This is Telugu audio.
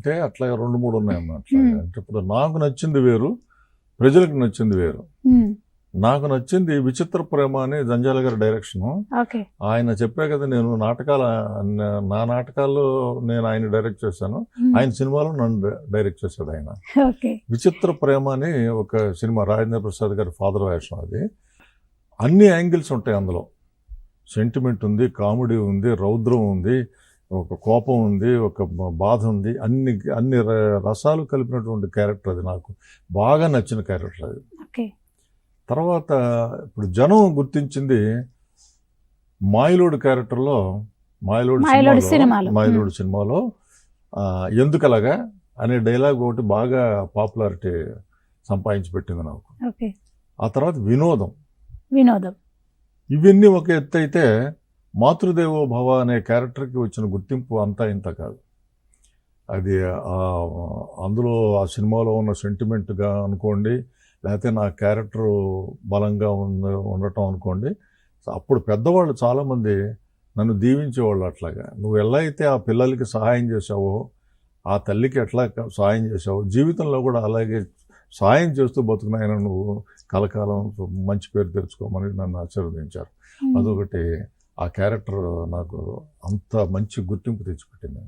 అంటే అట్లా రెండు మూడు ఉన్నాయమ్మా అట్లా అంటే ఇప్పుడు నాకు నచ్చింది వేరు ప్రజలకు నచ్చింది వేరు. నాకు నచ్చింది విచిత్ర ప్రేమ అని జంజాల గారి డైరెక్షన్. ఆయన చెప్పే కదా నేను నాటకాల నా నాటకాల్లో నేను ఆయన డైరెక్ట్ చేశాను. ఆయన సినిమాలో నన్ను డైరెక్ట్ చేశాడు ఆయన. విచిత్ర ప్రేమ అని ఒక సినిమా రాజేంద్ర ప్రసాద్ గారి ఫాదర్ వేషం అది. అన్ని యాంగిల్స్ ఉంటాయి అందులో. సెంటిమెంట్ ఉంది కామెడీ ఉంది రౌద్రం ఉంది. ఒక కోపం ఉంది ఒక బాధ ఉంది అన్ని అన్ని ర- రసాలు కలిపినటువంటి క్యారెక్టర్ అది నాకు. బాగా నచ్చిన క్యారెక్టర్ అది. ఓకే. తర్వాత ఇప్పుడు జనం గుర్తించింది మాయలోడు క్యారెక్టర్లో మాయలోడు సినిమాలో-. మాయలోడు సినిమాలో ఎందుకలాగా అనే డైలాగ్ ఒకటి బాగా పాపులారిటీ సంపాదించి పెట్టింది నాకు. ఓకే. ఆ తర్వాత వినోదం. వినోదం. ఇవన్నీ ఒక ఎత్తు అయితే మాతృదేవో భవ అనే క్యారెక్టర్కి వచ్చిన గుర్తింపు అంతా ఇంత కాదు. అది అందులో ఆ సినిమాలో ఉన్న సెంటిమెంట్గా అనుకోండి లేకపోతే నా క్యారెక్టర్ బలంగా ఉన్న ఉండటం అనుకోండి అప్పుడు పెద్దవాళ్ళు చాలామంది నన్ను దీవించేవాళ్ళు అట్లాగా. నువ్వు ఎలా అయితే ఆ పిల్లలకి సహాయం చేసావో ఆ తల్లికి ఎట్లా సహాయం చేసావో జీవితంలో కూడా అలాగే సహాయం చేస్తూ బతుకునాయన నువ్వు కలకాలం మంచి పేరు తెచ్చుకోమని నన్ను ఆశీర్వదించారు. అదొకటి. ఆ క్యారెక్టర్ నాకు అంత మంచి గుర్తింపు తెచ్చిపెట్టింది.